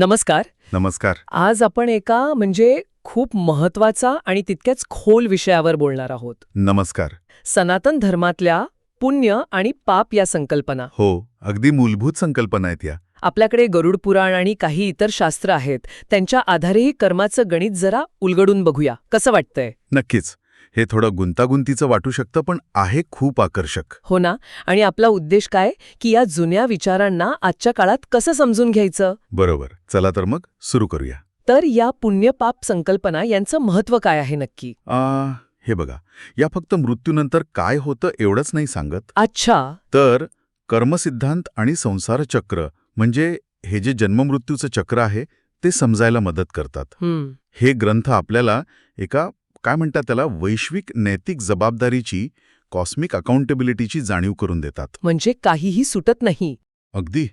नमस्कार. नमस्कार. आज आपण एका म्हणजे खूप महत्त्वाचा आणि तितक्याच खोल विषयावर बोलणार आहोत. नमस्कार. सनातन धर्मातल्या पुण्य आणि पाप या संकल्पना. हो अगदी मूलभूत संकल्पना आहेत या. आपल्याकडे गरुड पुराण आणि काही इतर शास्त्र आहेत. त्यांच्या आधारेही कर्माचं गणित जरा उलगडून बघूया. कसं वाटतंय? नक्कीच. हे थोडं गुंतागुंतीचं वाटू शकतं पण आहे खूप आकर्षक. हो ना? आणि आपला उद्देश काय? की या जुन्या विचारांना आजच्या काळात कसं समजून घ्यायचं? बरोबर. चला तर मग सुरू करूया. तर या पुण्यपाप संकल्पना यांचं महत्त्व काय आहे नक्की? आ, हे बघा. या फक्त मृत्यूनंतर काय होतं एवढंच नाही सांगत. अच्छा. तर कर्मसिद्धांत आणि संसार चक्र म्हणजे हे जे जन्ममृत्यूचं चक्र आहे ते समजायला मदत करतात. हम्म. हे ग्रंथ आपल्याला एका काय म्हणतात त्याला? वैश्विक नैतिक जबाबदारीची कॉस्मिक अकाउंटेबिलिटीची जाणीव करून देतात. म्हणजे काहीही सुटत नाही. अगदी.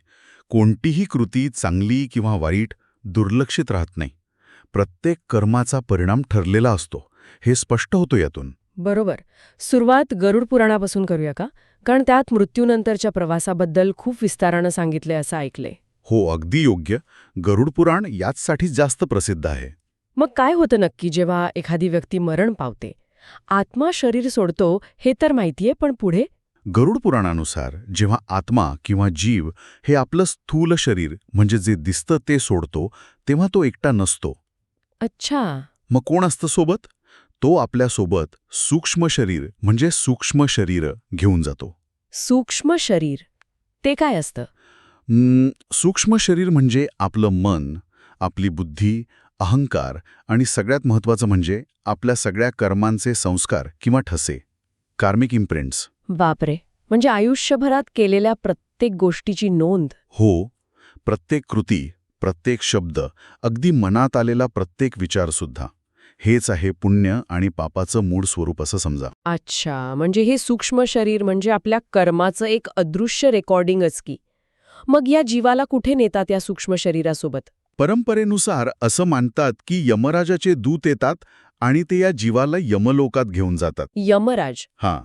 कोणतीही कृती चांगली किंवा वाईट दुर्लक्षित राहत नाही. प्रत्येक कर्माचा परिणाम ठरलेला असतो. हे स्पष्ट होतो यातून. बरोबर. सुरुवात गरुड पुराणापासून करूया का? कारण त्यात मृत्यूनंतरच्या प्रवासाबद्दल खूप विस्तारानं सांगितले असं ऐकले हो अगदी योग्य. गरुड पुराण याचसाठी जास्त प्रसिद्ध आहे. मग काय होतं नक्की जेव्हा एखादी व्यक्ती मरण पावते? आत्मा शरीर सोडतो हे तर माहितीये पण पुढे? गरुड पुराणानुसार जेव्हा आत्मा किंवा जीव हे आपलं स्थूल शरीर म्हणजे जे दिसतं ते सोडतो तेव्हा तो एकटा नसतो. अच्छा. मग कोण असतं सोबत? तो आपल्यासोबत सूक्ष्म शरीर म्हणजे सूक्ष्म शरीर घेऊन जातो. सूक्ष्म शरीर. ते काय असतं? सूक्ष्म शरीर म्हणजे आपलं मन आपली बुद्धी अहंकार आणि सगळ्यात महत्त्वाचं म्हणजे आपल्या सगळ्या कर्मांचे संस्कार किंवा ठसे. कार्मिक इम्प्रिंट्स बापरे. म्हणजे आयुष्यभरात केलेल्या प्रत्येक गोष्टीची नोंद. हो. प्रत्येक कृती प्रत्येक शब्द अगदी मनात आलेला प्रत्येक विचारसुद्धा हेच आहे पुण्य आणि पापाचं मूळ स्वरूप असं समजा. अच्छा. म्हणजे हे सूक्ष्म शरीर म्हणजे आपल्या कर्माचं एक अदृश्य रेकॉर्डिंगच की. मग या जीवाला कुठे नेतात या सूक्ष्म शरीरासोबत? परंपरेनुसार असं मानतात की यमराजाचे दूत येतात आणि ते या जीवाला यमलोकात घेऊन जातात. यमराज. हां.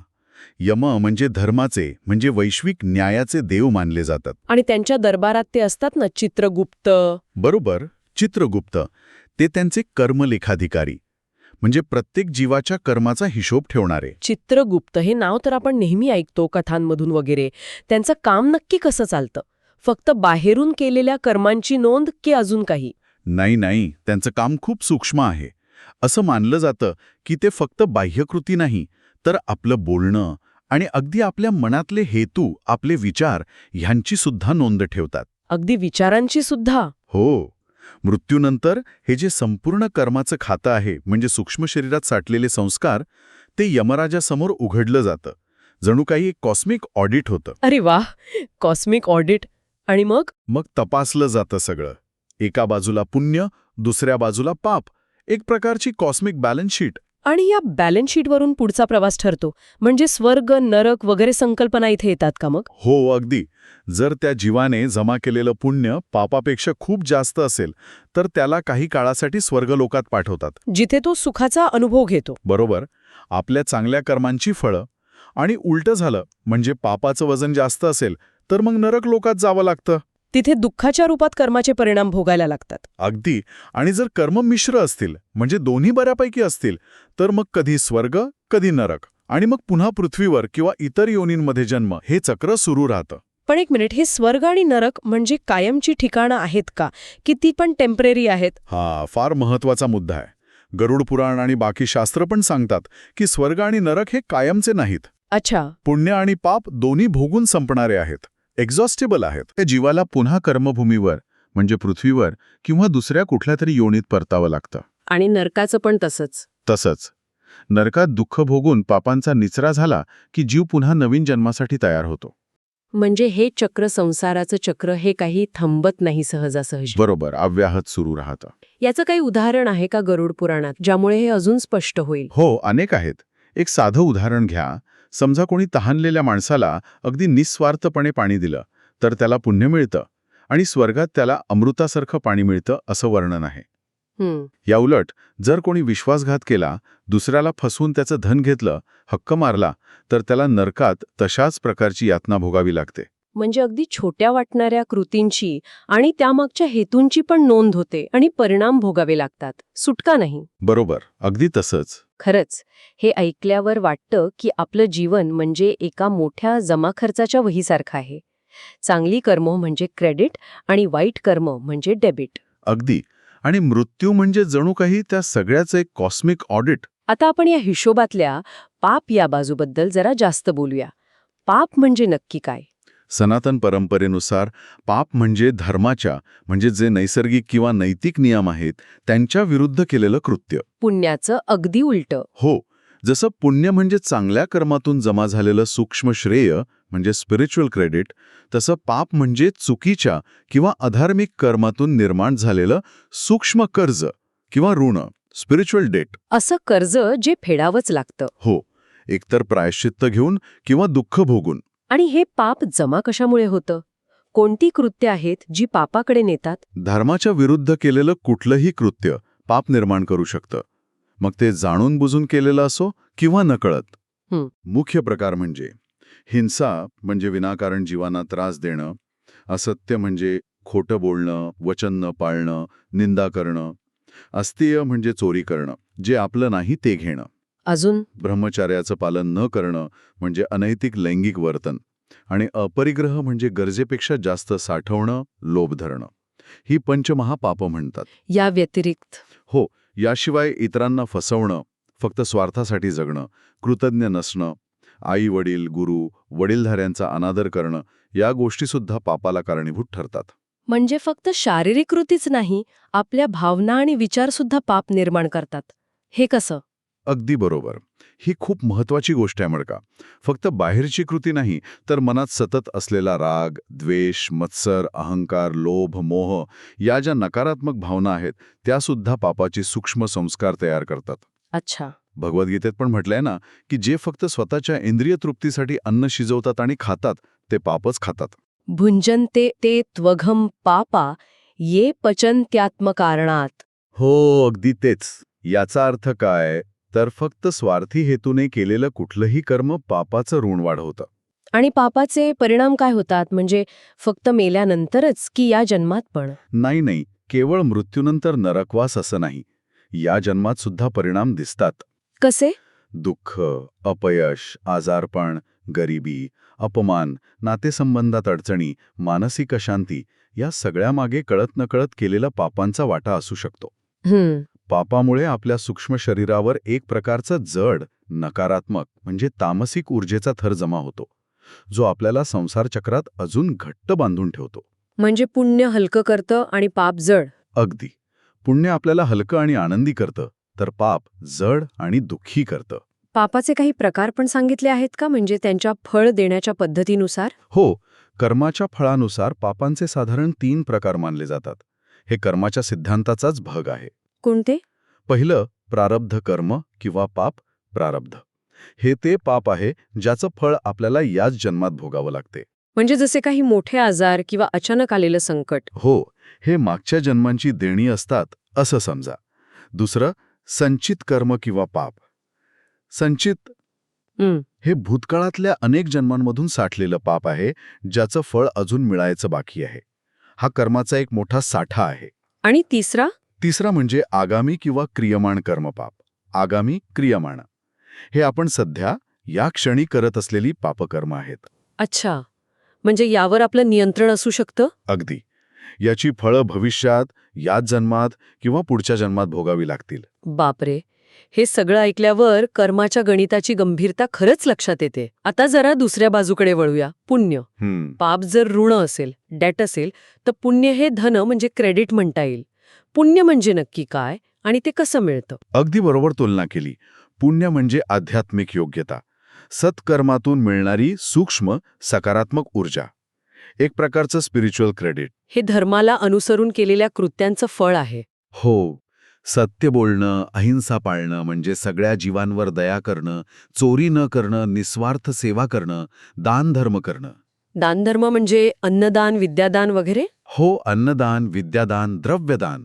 यम म्हणजे धर्माचे म्हणजे वैश्विक न्यायाचे देव मानले जातात. आणि त्यांच्या दरबारात ते असतात ना चित्रगुप्त. बरोबर चित्रगुप्त. ते त्यांचे कर्मलेखाधिकारी. म्हणजे प्रत्येक जीवाच्या कर्माचा हिशोब ठेवणारे. चित्रगुप्त हे नाव तर आपण नेहमी ऐकतो कथांमधून वगैरे. त्यांचं काम नक्की कसं चालतं? फक्त बाहेरून केलेल्या कर्मांची नोंद की अजून काही? नाही नाही. त्यांचं काम खूप सूक्ष्म आहे. असं मानलं जातं की ते फक्त बाह्यकृती नाही तर आपलं बोलणं आणि अगदी आपल्या मनातले हेतू आपले विचार ह्यांची सुद्धा नोंद ठेवतात. अगदी विचारांची सुद्धा? हो. मृत्यूनंतर हे जे संपूर्ण कर्माचं खातं आहे म्हणजे सूक्ष्म शरीरात साठलेले संस्कार ते यमराजासमोर उघडलं जातं. जणू काही एक कॉस्मिक ऑडिट होतं. अरे वाह! कॉस्मिक ऑडिट आणि मग? मग तपासलं जातं सगळं. एका बाजूला पुण्य दुसऱ्या बाजूला पाप. एक प्रकारची कॉस्मिक बॅलन्स शीट आणि या बॅलन्स शीटवरून पुढचा प्रवास ठरतो. म्हणजे स्वर्ग नरक वगैरे संकल्पना इथे येतात का मग? हो अगदी. जर त्या जीवाने जमा केलेलं पुण्य पापापेक्षा खूप जास्त असेल तर त्याला काही काळासाठी स्वर्गलोकात पाठवतात. जिथे तो सुखाचा अनुभव घेतो. बरोबर. आपल्या चांगल्या कर्मांची फळं. आणि उलटं झालं म्हणजे पापाचं वजन जास्त असेल तर मग नरक लोकात जावं लागतं. तिथे दुःखाच्या रूपात कर्माचे परिणाम भोगायला लागतात. अगदी. आणि जर कर्म मिश्र असतील म्हणजे दोन्ही बऱ्यापैकी असतील तर मग कधी स्वर्ग कधी नरक. आणि मग पुन्हा पृथ्वीवर किंवा इतर योनींमध्ये जन्म हे चक्र सुरू राहतं. पण एक मिनिट हे स्वर्ग आणि नरक म्हणजे कायमची ठिकाणं आहेत का? की ती पण टेंपररी आहेत? हा फार महत्त्वाचा मुद्दा आहे. गरुड पुराण आणि बाकी शास्त्र पण सांगतात की स्वर्ग आणि नरक हे कायमचे नाहीत. अच्छा. पुण्य आणि पाप दोन्ही भोगून संपणारे आहेत. एक्झॉस्टेबल आहेत. त्या जीवाला पुन्हा कर्मभूमीवर म्हणजे पृथ्वीवर किंवा दुसऱ्या कुठल्या तरी योनीत परतावं लागतं. आणि नरकाचं पण तसंच. तसंच. नरकात दुःख भोगून पापांचा निचरा झाला की जीव पुन्हा नवीन जन्मासाठी तयार होतो. म्हणजे हे चक्र संसाराचं चक्र हे काही थांबत नाही सहजासहजी. बरोबर अव्याहत सुरू राहतं. याचं काही उदाहरण आहे का गरुड पुराणात ज्यामुळे हे अजून स्पष्ट होईल? हो अनेक आहेत. एक साधं उदाहरण घ्या. समजा कोणी तहानलेल्या माणसाला अगदी निस्वार्थपणे पाणी दिलं तर त्याला पुण्य मिळतं आणि स्वर्गात त्याला अमृतासारखं पाणी मिळतं असं वर्णन आहे. हं, याउलट जर कोणी विश्वासघात केला दुसऱ्याला फसवून त्याचं धन घेतलं हक्क मारला तर त्याला नरकात तशाच प्रकारची यातना भोगावी लागते. म्हणजे अगदी छोट्या वाटणाऱ्या कृतींची आणि त्यामागच्या हेतूंची पण नोंद होते आणि परिणाम भोगावे लागतात. सुटका नाही. बरोबर. अगदी तसंच. खरंच हे ऐकल्यावर वाटतं की आपलं जीवन म्हणजे एका मोठ्या जमा खर्चाच्या वहीसारखं आहे. चांगली कर्म म्हणजे क्रेडिट आणि वाईट कर्म म्हणजे डेबिट. अगदी. आणि मृत्यू म्हणजे जणू काही त्या सगळ्याचं एक कॉस्मिक ऑडिट. आता आपण या हिशोबातल्या पाप या बाजूबद्दल जरा जास्त बोलूया. पाप म्हणजे नक्की काय? सनातन परंपरेनुसार पाप म्हणजे धर्माच्या म्हणजे जे नैसर्गिक किंवा नैतिक नियम आहेत त्यांच्या विरुद्ध केलेलं कृत्य. पुण्याचं अगदी उलटं. हो जसं पुण्य म्हणजे चांगल्या कर्मातून जमा झालेलं सूक्ष्म श्रेय म्हणजे स्पिरिच्युअल क्रेडिट तसं पाप म्हणजे चुकीच्या किंवा अधार्मिक कर्मातून निर्माण झालेलं सूक्ष्म कर्ज किंवा ऋण स्पिरिच्युअल डेट असं कर्ज जे फेडावंच लागतं. हो एकतर प्रायश्चित्त घेऊन किंवा दुःख भोगून. आणि हे पाप जमा कशामुळे होतं? कोणती कृत्य आहेत जी पापाकडे नेतात? धर्माच्या विरुद्ध केलेलं कुठलंही कृत्य पाप निर्माण करू शकतं. मग ते जाणून बुजून केलेलं असो किंवा नकळत. मुख्य प्रकार म्हणजे हिंसा म्हणजे विनाकारण जीवांना त्रास देणं असत्य म्हणजे खोटं बोलणं वचन न पाळणं निंदा करणं अस्तेय म्हणजे चोरी करणं जे आपलं नाही ते घेणं. अजून? ब्रह्मचार्याचं पालन न करणं म्हणजे अनैतिक लैंगिक वर्तन आणि अपरिग्रह म्हणजे गरजेपेक्षा जास्त साठवणं लोभ धरणं. ही पंचमहापापं म्हणतात. या व्यतिरिक्त? हो याशिवाय इतरांना फसवणं फक्त स्वार्थासाठी जगणं कृतज्ञ नसणं आई वडील गुरु वडीलधाऱ्यांचा अनादर करणं या गोष्टीसुद्धा पापाला कारणीभूत ठरतात. म्हणजे फक्त शारीरिक कृतीच नाही आपल्या भावना आणि विचार सुद्धा पाप निर्माण करतात. हे कसं? अगदी बरोबर. ही खूप महत्वाची गोष्ट आहे मडका. फक्त बाहेरची कृती नाही तर मनात सतत असलेला राग द्वेष मत्सर अहंकार लोभ मोह या ज्या नकारात्मक भावना आहेत त्यासुद्धा पापाची सूक्ष्म संस्कार तयार करतात. अच्छा. भगवद्गीतेत पण म्हटलंय ना की जे फक्त स्वतःच्या इंद्रिय तृप्तीसाठी अन्न शिजवतात आणि खातात ते पापच खातात. भुंजनते ते त्वघम पापा ये पचन्त्यात्मकारणात. हो अगदी तेच. याचा अर्थ काय? तर फक्त स्वार्थी हेतूने केलेलं कुठलंही कर्म पापाचं ऋण वाढवतं. आणि पापाचे परिणाम काय होतात? म्हणजे फक्त मेल्यानंतरच की या जन्मात पण? नाही नाही. केवळ मृत्यूनंतर नरकवास असं नाही. या जन्मात सुद्धा परिणाम दिसतात. कसे? दुःख अपयश आजारपण गरिबी अपमान नातेसंबंधात अडचणी मानसिक अशांती या सगळ्यामागे कळत नकळत केलेला पापांचा वाटा असू शकतो. पापामुळे आपल्या सूक्ष्म शरीरावर एक प्रकारचा जड नकारात्मक म्हणजे तामसिक ऊर्जेचा थर जमा होतो जो आपल्याला संसार चक्रात अजून घट्ट बांधून ठेवतो. म्हणजे पुण्य हलकं करतं आणि पाप जड. अगदी. पुण्य आपल्याला हलकं आणि आनंदी करतं तर पाप जड आणि दुःखी करतं. पापाचे काही प्रकार पण सांगितले आहेत का? म्हणजे त्यांच्या फळ देण्याच्या पद्धतीनुसार? हो. कर्माच्या फळानुसार पापांचे साधारण तीन प्रकार मानले जातात. हे कर्माच्या सिद्धांताचाच भाग आहे. कोणते? पहिलं प्रारब्ध कर्म किंवा पाप प्रारब्ध. हे ते पाप आहे ज्याचं फळ आपल्याला याच जन्मात भोगावं लागते. म्हणजे जसे काही मोठे आजार किंवा अचानक आलेलं संकट. हो हे मागच्या जन्मांची देणी असतात असं समजा. दुसरं संचित कर्म किंवा पाप. संचित हं, हे भूतकाळातल्या अनेक जन्मांमधून साठलेलं पाप आहे ज्याचं फळ अजून मिळायचं बाकी आहे. हा कर्माचा एक मोठा साठा आहे. आणि तिसरा? तिसरा म्हणजे आगामी किंवा क्रियमाण कर्मपाप. आगामी क्रियमाण. हे आपण सध्या या क्षणी करत असलेली पापकर्म आहेत. अच्छा. म्हणजे यावर आपलं नियंत्रण असू शकतं? अगदी. याची फळं भविष्यात याच जन्मात किंवा पुढच्या जन्मात भोगावी लागतील. बापरे. हे सगळं ऐकल्यावर कर्माच्या गणिताची गंभीरता खरंच लक्षात येते. आता जरा दुसऱ्या बाजूकडे वळूया. पुण्य. पाप जर ऋण असेल डेट असेल तर पुण्य हे धन म्हणजे क्रेडिट म्हणता येईल. पुण्य म्हणजे नक्की काय आणि ते कसं मिळतं? अगदी बरोबर तुलना केली. पुण्य म्हणजे आध्यात्मिक योग्यता. सत्कर्मातून मिळणारी सूक्ष्म सकारात्मक ऊर्जा. एक प्रकारचं स्पिरिच्युअल क्रेडिट हे धर्माला अनुसरून केलेल्या कृत्यांचं फळ आहे. हो. सत्य बोलणं अहिंसा पाळणं म्हणजे सगळ्या जीवांवर दया करणं चोरी न करणं निस्वार्थ सेवा करणं दानधर्म करणं. दानधर्म म्हणजे अन्नदान विद्यादान वगैरे? हो अन्नदान विद्यादान द्रव्यदान.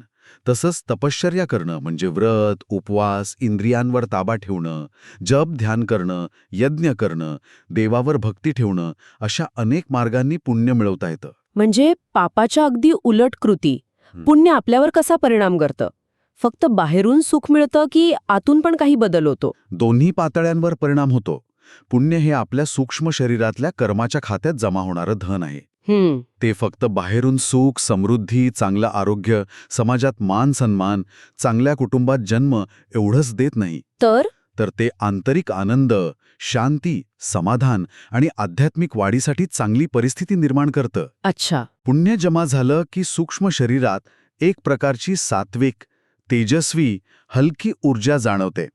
तसंच तपश्चर्या करणं म्हणजे व्रत उपवास इंद्रियांवर ताबा ठेवणं जप ध्यान करणं यज्ञ करणं देवावर भक्ती ठेवणं अशा अनेक मार्गांनी पुण्य मिळवता येतं. म्हणजे पापाच्या अगदी उलट कृती. पुण्य आपल्यावर कसा परिणाम करतं? फक्त बाहेरून सुख मिळतं की आतून पण काही बदल होतो? दोन्ही पातळ्यांवर परिणाम होतो. पुण्य हे आपल्या सूक्ष्म शरीरातल्या कर्माच्या खात्यात जमा होणारं धन आहे. ते फक्त बाहेरून सुख समृद्धी चांगलं आरोग्य समाजात मान सन्मान चांगल्या कुटुंबात जन्म एवढंच देत नाही. तर? तर ते आंतरिक आनंद शांती समाधान आणि आध्यात्मिक वाढीसाठी चांगली परिस्थिती निर्माण करतं. अच्छा. पुण्य जमा झालं की सूक्ष्म शरीरात एक प्रकारची सात्विक तेजस्वी हलकी ऊर्जा जाणवते.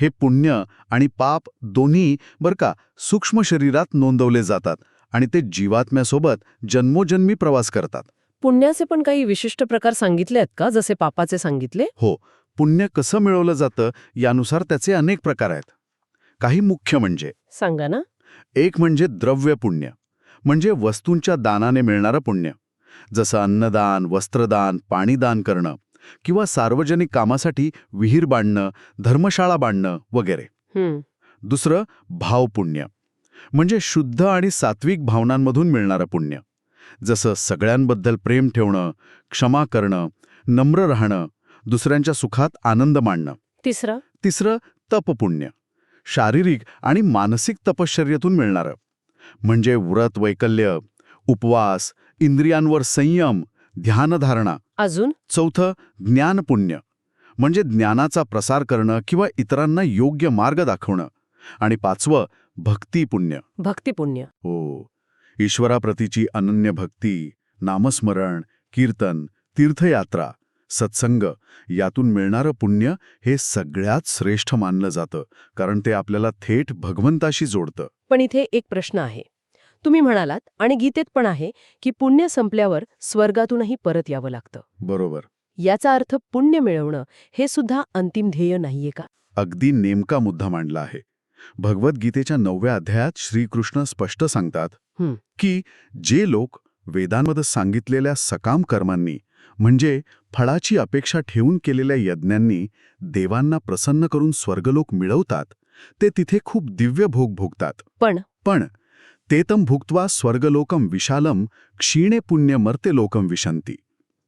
हे पुण्य आणि पाप दोन्ही बरं का सूक्ष्म शरीरात नोंदवले जातात. आणि ते जीवात्म्यासोबत जन्मोजन्मी प्रवास करतात. पुण्याचे पण काही विशिष्ट प्रकार सांगितले आहेत का जसे पापाचे सांगितले? हो पुण्य कसं मिळवलं जातं यानुसार त्याचे अनेक प्रकार आहेत. काही मुख्य म्हणजे सांगा ना. एक म्हणजे द्रव्य पुण्य म्हणजे वस्तूंच्या दानाने मिळणारं पुण्य जसं अन्नदान वस्त्रदान पाणीदान करणं किंवा सार्वजनिक कामासाठी विहीर बांधणं धर्मशाळा बांधणं वगैरे. दुसरं भावपुण्य म्हणजे शुद्ध आणि सात्विक भावनांमधून मिळणारं पुण्य. जसं सगळ्यांबद्दल प्रेम ठेवणं क्षमा करणं नम्र राहणं दुसऱ्यांच्या सुखात आनंद माणणं तिसरा? तिसरं तपपुण्य. शारीरिक आणि मानसिक तपश्चर्येतून मिळणारं. म्हणजे व्रत वैकल्य उपवास इंद्रियांवर संयम ध्यानधारणा. अजून? चौथं ज्ञानपुण्य. म्हणजे ज्ञानाचा प्रसार करणं किंवा इतरांना योग्य मार्ग दाखवणं. आणि पाचवं भक्तिपुण्य. भक्तिपुण्य. हो. ईश्वराप्रतीची अनन्य भक्ती नामस्मरण कीर्तन तीर्थयात्रा सत्संग यातून मिळणारं पुण्य हे सगळ्यात श्रेष्ठ मानलं जातं कारण ते आपल्याला थेट भगवंताशी जोडतं. पण इथे एक प्रश्न आहे. तुम्ही म्हणालात आणि गीतेत पण आहे की पुण्य संपल्यावर स्वर्गातूनही परत यावं लागतं. बरोबर. याचा अर्थ पुण्य मिळवणं हे सुद्धा अंतिम ध्येय नाहीये का? अगदी नेमका मुद्दा मांडला आहे. भगवद्गीतेच्या नवव्या अध्यायात श्रीकृष्ण स्पष्ट सांगतात. की जे लोक वेदांमध्ये सांगितलेल्या सकाम कर्मांनी म्हणजे फळाची अपेक्षा ठेवून केलेल्या यज्ञांनी देवांना प्रसन्न करून स्वर्गलोक मिळवतात ते तिथे खूप दिव्य भोग भोगतात. पण? पण तेतम भुक्त्वा स्वर्गलोकम विशालम क्षीणे पुण्य मर्ते लोकम विशंती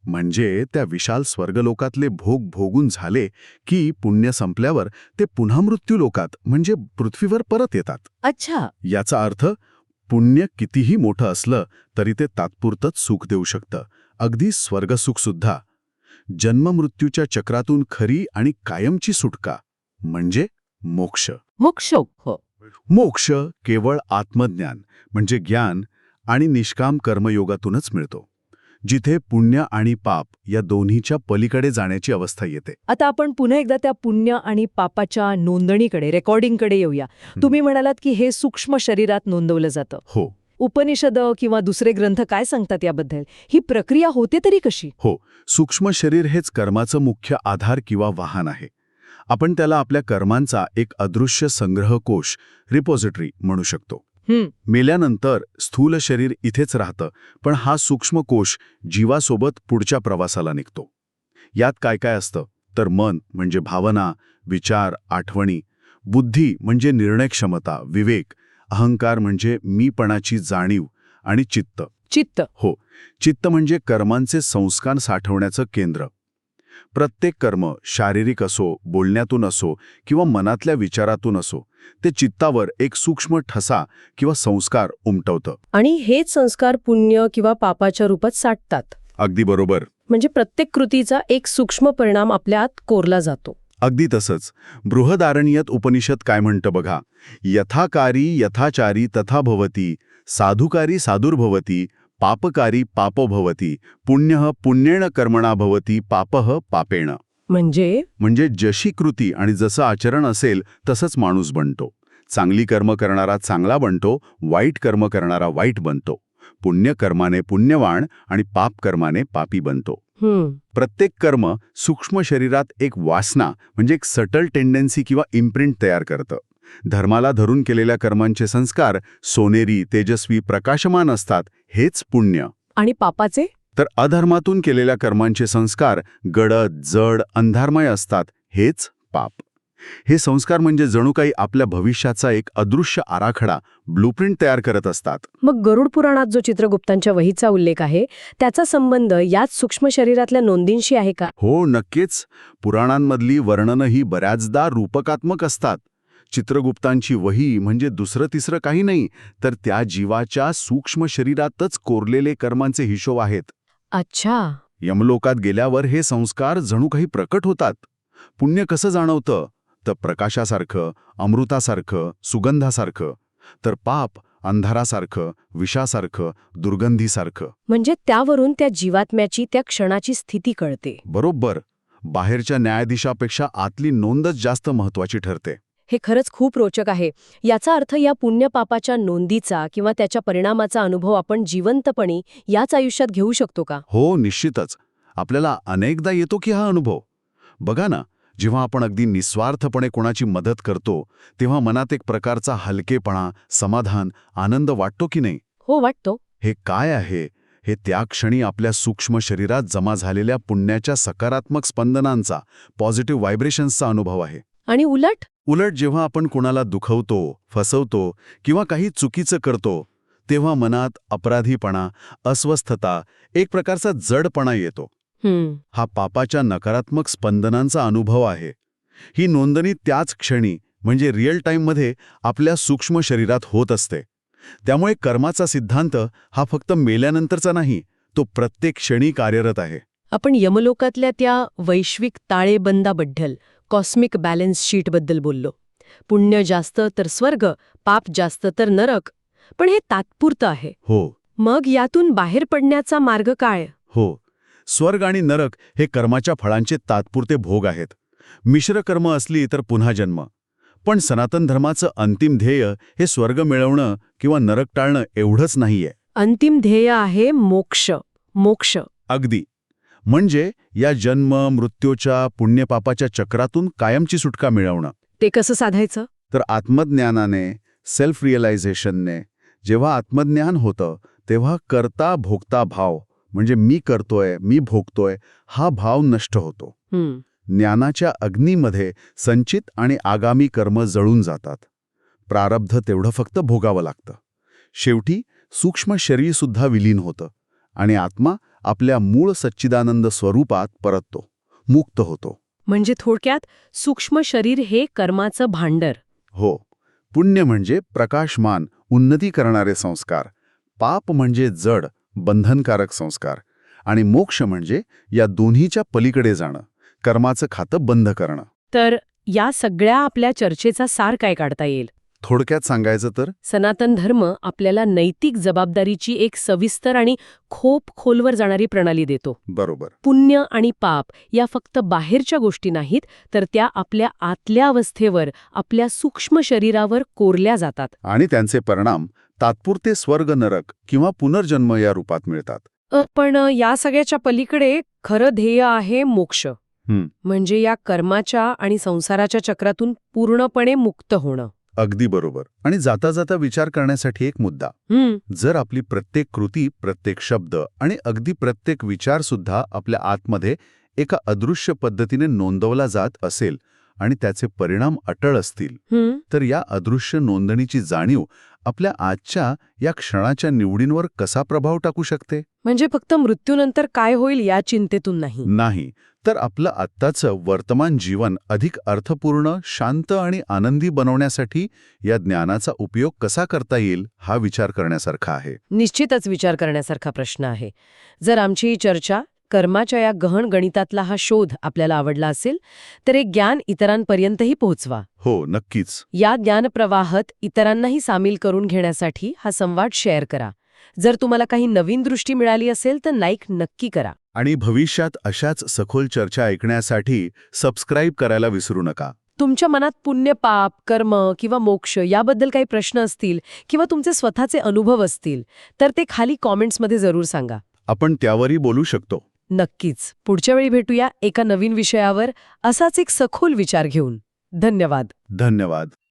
म्हणजे त्या विशाल स्वर्गलोकातले भोग भोगून झाले की पुण्य संपल्यावर ते पुन्हा मृत्यू लोकात म्हणजे पृथ्वीवर परत येतात. अच्छा. याचा अर्थ पुण्य कितीही मोठं असलं तरी ते तात्पुरतंच सुख देऊ शकतं. अगदी स्वर्गसुखसुद्धा जन्ममृत्यूच्या चक्रातून खरी आणि कायमची सुटका म्हणजे मोक्ष. मोक्ष हो. मोक्ष केवळ आत्मज्ञान म्हणजे ज्ञान आणि निष्काम कर्मयोगातूनच मिळतो. जिथे पुण्य आणि पाप या दोन्हीच्या पलीकडे जाण्याची अवस्था येते. आता आपण पुन्हा एकदा त्या पुण्य आणि पापाच्या नोंदणीकडे रेकॉर्डिंगकडे येऊया. तुम्ही म्हणालात की हे सूक्ष्म शरीरात नोंदवलं जातं. हो. उपनिषद किंवा दुसरे ग्रंथ काय सांगतात याबद्दल? ही प्रक्रिया होते तरी कशी? हो. सूक्ष्म शरीर हेच कर्माचं मुख्य आधार किंवा वाहन आहे. आपण त्याला आपल्या कर्मांचा एक अदृश्य संग्रहकोश रिपॉझिटरी म्हणू शकतो. मेल्यानंतर स्थूल शरीर इथेच राहतं पण हा सूक्ष्म कोश जीवासोबत पुढच्या प्रवासाला निघतो. यात काय काय असतं? तर मन म्हणजे भावना विचार आठवणी बुद्धी म्हणजे निर्णय क्षमता विवेक अहंकार म्हणजे मीपणाची जाणीव आणि चित्त. चित्त. हो चित्त म्हणजे कर्मांचे संस्कार साठवण्याचं केंद्र. प्रत्येक कर्म शारीरिक असो बोलण्यातून असो किंवा मनातल्या विचारातून असो ते चित्तावर एक सूक्ष्म ठसा किंवा संस्कार उमटवतं. आणि हेच संस्कार पुण्य किंवा पापाच्या रूपात साठतात. अगदी बरोबर. म्हणजे प्रत्येक कृतीचा एक सूक्ष्म परिणाम आपल्या आत कोरला जातो. अगदी तसंच. बृहदारण्यत उपनिषद काय म्हणतं बघा? यथाकारी यथाचारी तथा भवती साधुकारी साधुर्भवती पापकारी पापो भवती पुण्य पुण्येण कर्मणा भवती पापः पापेण. म्हणजे? म्हणजे जशी कृती आणि जसं आचरण असेल तसंच माणूस बनतो. चांगली कर्म करणारा चांगला बनतो वाईट कर्म करणारा वाईट बनतो. पुण्य कर्माने पुण्यवाण आणि पाप कर्माने पापी बनतो. प्रत्येक कर्म सूक्ष्म शरीरात एक वासना म्हणजे एक सटल टेंडन्सी किंवा इम्प्रिंट तयार करतं. धर्माला धरून केलेल्या कर्मांचे संस्कार सोनेरी तेजस्वी प्रकाशमान असतात हेच पुण्य. आणि पापाचे? तर अधर्मातून केलेल्या कर्मांचे संस्कार गडद जड अंधारमय असतात हेच पाप. हे संस्कार म्हणजे जणू काही आपल्या भविष्याचा एक अदृश्य आराखडा ब्लूप्रिंट तयार करत असतात. मग गरुड पुराणात जो चित्रगुप्तांच्या वहीचा उल्लेख आहे त्याचा संबंध याच सूक्ष्म शरीरातल्या नोंदींशी आहे का? हो नक्कीच. पुराणांमधली वर्णनही बऱ्याचदा रूपकात्मक असतात. चित्रगुप्तांची वही म्हणजे दुसरं तिसरं काही नाही तर त्या जीवाच्या सूक्ष्म शरीरातच कोरलेले कर्मांचे हिशोब आहेत. अच्छा. यमलोकात गेल्यावर हे संस्कार जणू काही प्रकट होतात. पुण्य कसं जाणवतं? तर प्रकाशासारखं अमृतासारखं सुगंधासारखं तर पाप अंधारासारखं विषासारखं दुर्गंधीसारखं. म्हणजे त्यावरून त्या जीवात्म्याची त्या क्षणाची स्थिती कळते. बरोबर. बाहेरच्या न्यायाधीशापेक्षा आतली नोंदच जास्त महत्वाची ठरते. हे खरंच खूप रोचक आहे. याचा अर्थ या पुण्यपापाच्या नोंदीचा किंवा त्याच्या परिणामाचा अनुभव आपण जिवंतपणे याच आयुष्यात घेऊ शकतो का? हो निश्चितच. आपल्याला अनेकदा येतो की हा अनुभव. बघा ना जेव्हा आपण अगदी निस्वार्थपणे कोणाची मदत करतो तेव्हा मनात एक प्रकारचा हलकेपणा समाधान आनंद वाटतो की नाही? हो वाटतो. हे काय आहे? हे त्या क्षणी आपल्या सूक्ष्म शरीरात जमा झालेल्या पुण्याच्या सकारात्मक स्पंदनांचा पॉझिटिव्ह व्हायब्रेशन्सचा अनुभव आहे. आणि उलट? उलट जेव्हा आपण कोणाला दुखवतो फसवतो किंवा काही चुकीचं करतो तेव्हा मनात अपराधीपणा अस्वस्थता एक प्रकारचा जडपणा येतो. हा पापाच्या नकारात्मक स्पंदनांचा अनुभव आहे. ही नोंदणी त्याच क्षणी म्हणजे रिअल टाईममध्ये आपल्या सूक्ष्म शरीरात होत असते. त्यामुळे कर्माचा सिद्धांत हा फक्त मेल्यानंतरचा नाही तो प्रत्येक क्षणी कार्यरत आहे. आपण यमलोकातल्या त्या वैश्विक ताळेबंदाबद्दल कॉस्मिक बॅलन्स शीटबद्दल बोललो. पुण्य जास्त तर स्वर्ग पाप जास्त तर नरक पण हे तात्पुरतं आहे. हो. मग यातून बाहेर पडण्याचा मार्ग काय? हो. स्वर्ग आणि नरक हे कर्माच्या फळांचे तात्पुरते भोग आहेत. मिश्र कर्म असली तर पुन्हा जन्म. पण सनातन धर्माचं अंतिम ध्येय हे स्वर्ग मिळवणं किंवा नरक टाळणं एवढंच नाहीये. अंतिम ध्येय आहे मोक्ष. मोक्ष. अगदी. म्हणजे या जन्म मृत्यूच्या पुण्यपापाच्या चक्रातून कायमची सुटका मिळवणं. ते कसं साधायचं? तर आत्मज्ञानाने सेल्फ रिअलायझेशनने जेव्हा आत्मज्ञान होतं तेव्हा करता भोगता भाव म्हणजे मी करतोय मी भोगतोय हा भाव नष्ट होतो. ज्ञानाच्या अग्नीमध्ये संचित आणि आगामी कर्म जळून जातात. प्रारब्ध तेवढं फक्त भोगावं लागतं. शेवटी सूक्ष्म शरीरसुद्धा विलीन होतं आणि आत्मा आपल्या मूळ सच्चिदानंद स्वरूपात परततो मुक्त होतो. म्हणजे थोडक्यात सूक्ष्म शरीर हे कर्माचं भांडर. हो. पुण्य म्हणजे प्रकाशमान उन्नती करणारे संस्कार. पाप म्हणजे जड बंधनकारक संस्कार. आणि मोक्ष म्हणजे या दोन्हीच्या पलीकडे जाणं कर्माचं खातं बंद करणं. तर या सगळ्या आपल्या चर्चेचा सार काय काढता येईल? थोडक्यात सांगायचं तर सनातन धर्म आपल्याला नैतिक जबाबदारीची एक सविस्तर आणि खूप खोलवर जाणारी प्रणाली देतो. बरोबर. पुण्य आणि पाप या फक्त बाहेरच्या गोष्टी नाहीत तर त्या आपल्या आतल्या अवस्थेवर आपल्या सूक्ष्म शरीरावर कोरल्या जातात. आणि त्यांचे परिणाम तात्पुरते स्वर्ग नरक किंवा पुनर्जन्म या रूपात मिळतात. पण या सगळ्याच्या पलीकडे खरं ध्येय आहे मोक्ष. म्हणजे या कर्माच्या आणि संसाराच्या चक्रातून पूर्णपणे मुक्त होणं. अगदी बरोबर. आणि जाता जाता विचार करण्यासाठी एक मुद्दा. जर आपली प्रत्येक कृती प्रत्येक शब्द आणि अगदी प्रत्येक विचार सुद्धा आपल्या आतमध्ये एका अदृश्य पद्धतीने नोंदवला जात असेल आणि त्याचे परिणाम अटळ असतील. तर या अदृश्य नोंदणीची जाणीव आपल्या आजच्या या क्षणाच्या निवडींवर कसा प्रभाव टाकू शकते? म्हणजे फक्त मृत्यूनंतर काय होईल या चिंतेतून नाही. नाही. तर आपलं आत्ताचं वर्तमान जीवन अधिक अर्थपूर्ण शांत आणि आनंदी बनवण्यासाठी या ज्ञानाचा उपयोग कसा करता येईल हा विचार करण्यासारखा आहे. निश्चितच विचार करण्यासारखा प्रश्न आहे. जर आमची ही चर्चा कर्माच्या या गहन गणितातला हा शोध आपल्याला आवडला असेल तर हे ज्ञान इतरांपर्यंतही पोहोचवा. हो नक्कीच. या ज्ञानप्रवाहात इतरांनाही सामील करून घेण्यासाठी हा संवाद शेअर करा. जर तुम्हाला काही नवीन दृष्टी मिळाली असेल तर लाईक नक्की करा. आणि भविष्यात अशाच सखोल चर्चा ऐकण्यासाठी सबस्क्राईब करायला विसरू नका. तुमच्या मनात पुण्य पाप कर्म किंवा मोक्ष याबद्दल काही प्रश्न असतील किंवा तुमचे स्वतःचे अनुभव असतील तर ते खाली कॉमेंट्समध्ये जरूर सांगा. आपण त्यावरही बोलू शकतो. नक्कीच. पुढच्या वेळी भेटूया एका नवीन विषयावर असाच एक सखोल विचार घेऊन. धन्यवाद. धन्यवाद.